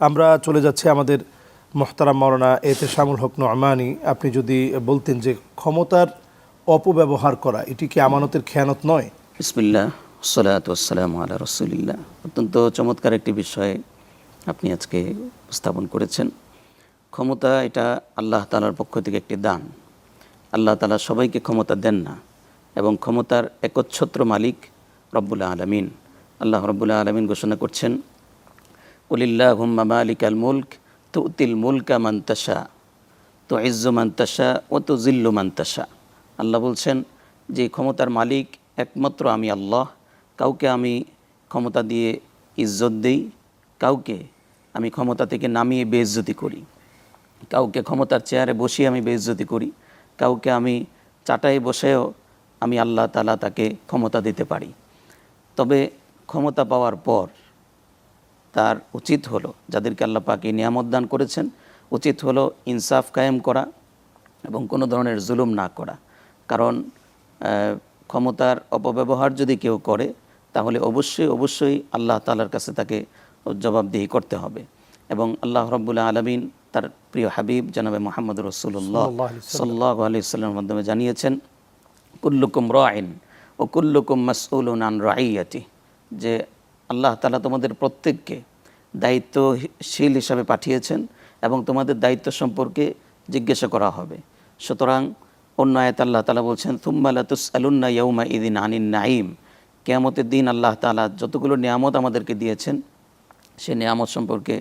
আমরা চলে যাচ্ছি আমাদের মোহতারাম মৌলানা এতে শামুল হক নোমানি আপনি যদি বলতেন যে ক্ষমতার অপব্যবহার করা, এটি কি আমানতের খেয়ানত নয়? বিসমিল্লাহ সালাত ওসালাম আলা রসুলিল্লাহ। অত্যন্ত চমৎকার একটি বিষয় আপনি আজকে উপস্থাপন করেছেন। ক্ষমতা এটা আল্লাহ তালার পক্ষ থেকে একটি দান। আল্লাহ তালা সবাইকে ক্ষমতা দেন না এবং ক্ষমতার একচ্ছত্র মালিক রব্বুল্লাহ আলমিন। আল্লাহ রব্বুল্লাহ আলমিন ঘোষণা করছেন হুম্মা মালিক আল মুল্ক তু উতিল মুলকা মান্তাসা তো ইজ্জু মান্তাসা ও তো জিল্লু মান্তাসা আল্লাহ বলছেন, যে ক্ষমতার মালিক একমাত্র আমি আল্লাহ, কাউকে আমি ক্ষমতা দিয়ে ইজ্জত দিই, কাউকে আমি ক্ষমতা থেকে নামিয়ে বেইজ্জতি করি, কাউকে ক্ষমতার চেয়ারে বসিয়ে আমি বেইজ্জতি করি, কাউকে আমি চাটাই বসেও আমি আল্লাহ তালা তাকে ক্ষমতা দিতে পারি। তবে ক্ষমতা পাওয়ার পর তার উচিত হলো যাদেরকে আল্লাহ পাকে নিয়ামত দান করেছেন উচিত হলো ইনসাফ কায়েম করা এবং কোনো ধরনের জুলুম না করা। কারণ ক্ষমতার অপব্যবহার যদি কেউ করে তাহলে অবশ্যই অবশ্যই আল্লাহ তালার কাছে তাকে জবাবদিহি করতে হবে। এবং আল্লাহ রব্বুল্লাহ আলমিন তার প্রিয় হাবিব জানাবে মোহাম্মদ রসুল্লাহ সাল্লাহ আলি সাল্লামের মাধ্যমে জানিয়েছেন কুল্লুকুম রাইন ও কুল্লুকুম মাসউলুন আন রাইয়াতি যে আল্লাহ তালা তোমাদের প্রত্যেককে দায়িত্বশীল হিসাবে পাঠিয়েছেন এবং তোমাদের দায়িত্ব সম্পর্কে জিজ্ঞাসা করা হবে। সুতরাং অন্য আয়াত আল্লাহ তালা বলছেন তুম্মালা তুস আলুন্না ইয়ৌমা ইদিন আনিন নাইম কেয়ামতের দিন আল্লাহ তালা যতগুলো নিয়ামত আমাদেরকে দিয়েছেন, সে নিয়ামত সম্পর্কে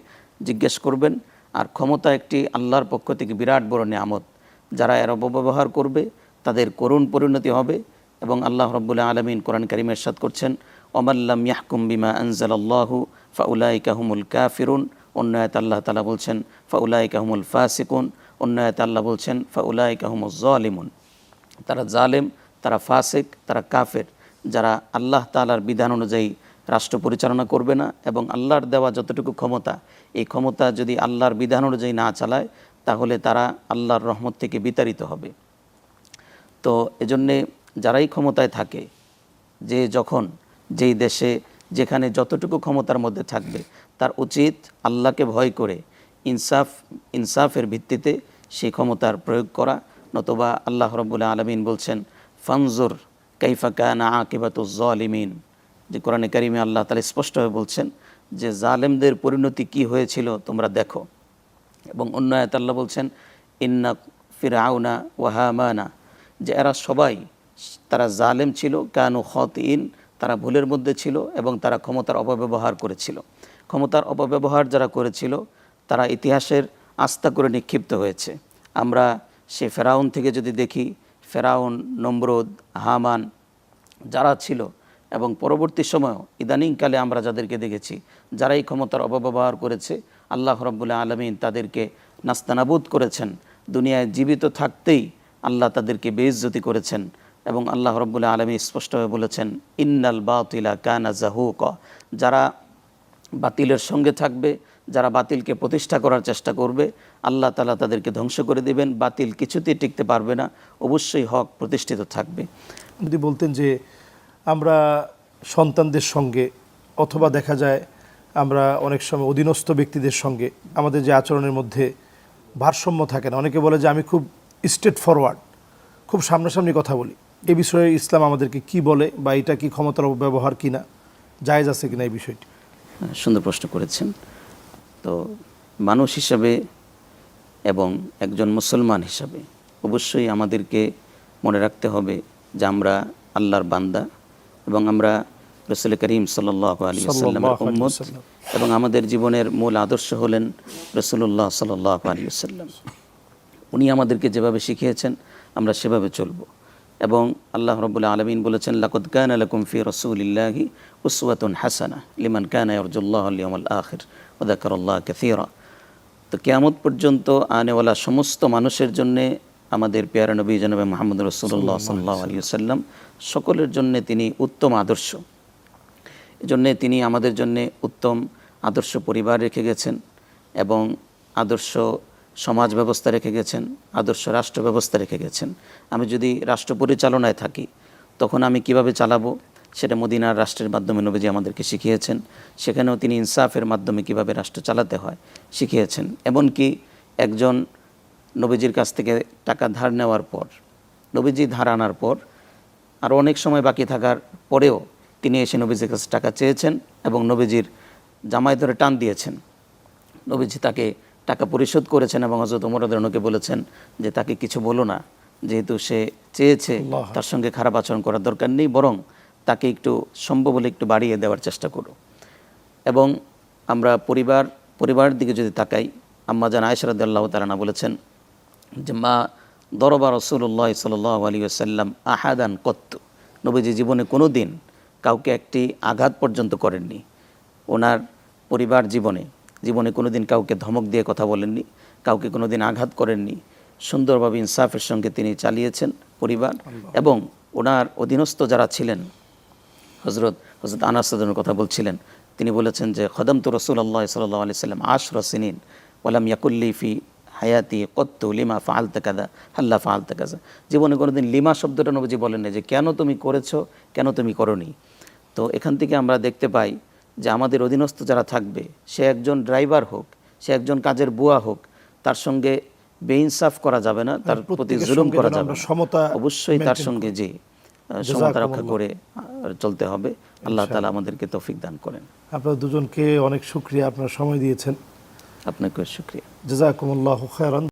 জিজ্ঞেস করবেন। আর ক্ষমতা একটি আল্লাহর পক্ষ থেকে বিরাট বড় নিয়ামত। যারা এর অপব্যবহার করবে, তাদের করুণ পরিণতি হবে এবং আল্লাহ রব্বুল্লাহ আলমিন কোরআন করিম এরশাদ করছেন ওমাল্লাম ইয়াহকুম বিমা আনজাল আল্লাহু ফাউলাই কাহমুল কাফিরুন। অন্যায়ত আল্লাহ তালা বলছেন ফাউলাই কাহমুল ফাসিকুন। অন্যায়ত আল্লাহ বলছেন ফাউলাই কাহমুল জালিমুন। তারা জালেম, তারা ফাসেক, তারা কাফের। যারা আল্লাহ তালার বিধান অনুযায়ী রাষ্ট্র পরিচালনা করবে না এবং আল্লাহর দেওয়া যতটুকু ক্ষমতা, এই ক্ষমতা যদি আল্লাহর বিধান অনুযায়ী না চালায়, তাহলে তারা আল্লাহর রহমত থেকে বিতাড়িত হবে। তো এজন্যে যারাই ক্ষমতায় থাকে, যে যখন যেই দেশে যেখানে যতটুকু ক্ষমতার মধ্যে থাকবে, তার উচিত আল্লাহকে ভয় করে ইনসাফ, ইনসাফের ভিত্তিতে সেই ক্ষমতার প্রয়োগ করা। নতবা আল্লাহ রব্বুল্লাহ আলমিন বলছেন, ফানজুর কাইফা কানা আকিবাত জলিমিন যে কোরআনে কারিমে আল্লাহ তালা স্পষ্টভাবে বলছেন যে, জালেমদের পরিণতি কি হয়েছিল তোমরা দেখো। এবং অন্য আয়াত আল্লাহ বলছেন, ইন্না ফিরাউনা ওয়াহামানা যে এরা সবাই, তারা জালেম ছিল, কানু খত ইন তারা ভুলের মধ্যে ছিল এবং তারা ক্ষমতার অপব্যবহার করেছিল। ক্ষমতার অপব্যবহার যারা করেছিল, তারা ইতিহাসের আস্থা করে নিক্ষিপ্ত হয়েছে। আমরা সে ফেরাউন থেকে যদি দেখি, ফেরাউন, নম্রদ, হামান যারা ছিল এবং পরবর্তী সময়ও ইদানিংকালে আমরা যাদেরকে দেখেছি, যারাই ক্ষমতার অপব্যবহার করেছে, আল্লাহ রব্বুল্লাহ আলমিন তাদেরকে নাস্তানাবুদ করেছেন। দুনিয়ায় জীবিত থাকতেই আল্লাহ তাদেরকে বেইজ্জতি করেছেন। এবং আল্লাহ রব্বুল্লাহ আলমী স্পষ্টভাবে বলেছেন, ইন্নাল বাতিলা কানা জাহুক যারা বাতিলের সঙ্গে থাকবে, যারা বাতিলকে প্রতিষ্ঠা করার চেষ্টা করবে, আল্লাহ তালা তাদেরকে ধ্বংস করে দেবেন, বাতিল কিছুতেই টিকতে পারবে না, অবশ্যই হক প্রতিষ্ঠিত থাকবে। যদি বলতেন যে আমরা সন্তানদের সঙ্গে, অথবা দেখা যায় আমরা অনেক সময় অধীনস্থ ব্যক্তিদের সঙ্গে, আমাদের যে আচরণের মধ্যে ভারসাম্য থাকে না, অনেকে বলে যে আমি খুব স্ট্রেট ফরওয়ার্ড, খুব সামনাসামনি কথা বলি। এ বিষয়ে ইসলাম আমাদেরকে কি বলে বা এটা কি ক্ষমতার ব্যবহার কিনা জায়েজ আছে কিনা এই বিষয়টি? সুন্দর প্রশ্ন করেছেন। তো মানুষ হিসাবে এবং একজন মুসলমান হিসাবে অবশ্যই আমাদেরকে মনে রাখতে হবে যে আমরা আল্লাহর বান্দা এবং আমরা রসুল করিম সাল্লাহ আলী সাল্লামের উম্মত এবং আমাদের জীবনের মূল আদর্শ হলেন রসুল্লাহ সাল্লাহ আলী সাল্লাম উনি আমাদেরকে যেভাবে শিখিয়েছেন আমরা সেভাবে চলব। এবং আল্লাহ রবুল্লাহ আলমিন বলেছেন লাকুদ কান আলকুম ফি রসুলিল্লাহি উসওয়াতুন হাসানা লিমান কান আরজুল্লাহ আলিয়াল আখির ওদাকরল্লাহ কাসীরা. তো কেয়ামত পর্যন্ত আনেওয়ালা সমস্ত মানুষের জন্যে আমাদের পেয়ারা নবী জনাবে মোহাম্মদ রসুল্লাহ সাল্লাহ আলী সাল্লাম সকলের জন্যে তিনি উত্তম আদর্শ। এজন্যে তিনি আমাদের জন্যে উত্তম আদর্শ পরিবার রেখে গেছেন এবং আদর্শ সমাজ ব্যবস্থা রেখে গেছেন, আদর্শ রাষ্ট্র ব্যবস্থা রেখে গেছেন। আমি যদি রাষ্ট্র পরিচালনায় থাকি, তখন আমি কীভাবে চালাবো? সেটা মদিনার রাষ্ট্রের মাধ্যমে নবীজি আমাদেরকে শিখিয়েছেন। সেখানেও তিনি ইনসাফের মাধ্যমে কীভাবে রাষ্ট্র চালাতে হয় শিখিয়েছেন। এমনকি একজন নবীজির কাছ থেকে টাকা ধার নেওয়ার পর, নবীজি ধার আনার পর, আর অনেক সময় বাকি থাকার পরেও তিনি এসে নবীজির কাছে টাকা চেয়েছেন এবং নবীজির জামাই ধরে টান দিয়েছেন। নবীজি তাকে টাকা পরিশোধ করেছেন এবং হজরত ওমরদরণকে বলেছেন যে তাকে কিছু বলো না যেহেতু সে চেয়েছে। তার সঙ্গে খারাপ আচরণ করার দরকার নেই বরং তাকে একটু সম্ভব হলে একটু বাড়িয়ে দেওয়ার চেষ্টা করো এবং আমরা পরিবার পরিবারের দিকে যদি তাকাই আম্মা জান আয়সরাদ আল্লাহ তালানা বলেছেন যে মা দরবা রসুল্লাহ সাল আলী আসাল্লাম আহাদান কত্ত নবীজি জীবনে কোনো দিন কাউকে একটি আঘাত পর্যন্ত করেননি ওনার পরিবার জীবনে জীবনে কোনো দিন কাউকে ধমক দিয়ে কথা বলেননি কাউকে কোনো দিন আঘাত করেননি। সুন্দরভাবে ইনসাফের সঙ্গে তিনি চালিয়েছেন পরিবার এবং ওনার অধীনস্থ যারা ছিলেন হজরত হজরত আনাসের কথা বলছিলেন তিনি বলেছেন যে খদম তো রসুল আল্লাহ সাল্লাহ আলি সাল্লাম আশ রসিনিন ওলাম ইয়াকুল্লি ফি হায়াতি কত্ত লিমা ফালতে কাদা হাল্লা ফালতে কাজা জীবনে কোনোদিন লিমা শব্দটা নবজি বলেন না যে কেন তুমি করেছ কেন তুমি করনি? তো এখান থেকে আমরা দেখতে পাই যে আমাদের অধীনস্থ যারা থাকবে সে একজন ড্রাইভার হোক সে একজন কাজের বুয়া হোক তার সঙ্গে বেইনসাফ করা যাবে না তার প্রতি জুলুম করা যাবে না। সমতা অবশ্যই তার সঙ্গে যে সমতা রক্ষা করে চলতে হবে। আল্লাহ তালা আমাদেরকে তৌফিক দান করেন। আপনার দুজনকে অনেক শুক্রিয়া আপনার সময় দিয়েছেন। আপনাকে শুক্রিয়া। জাজাকুমুল্লাহ খায়রান।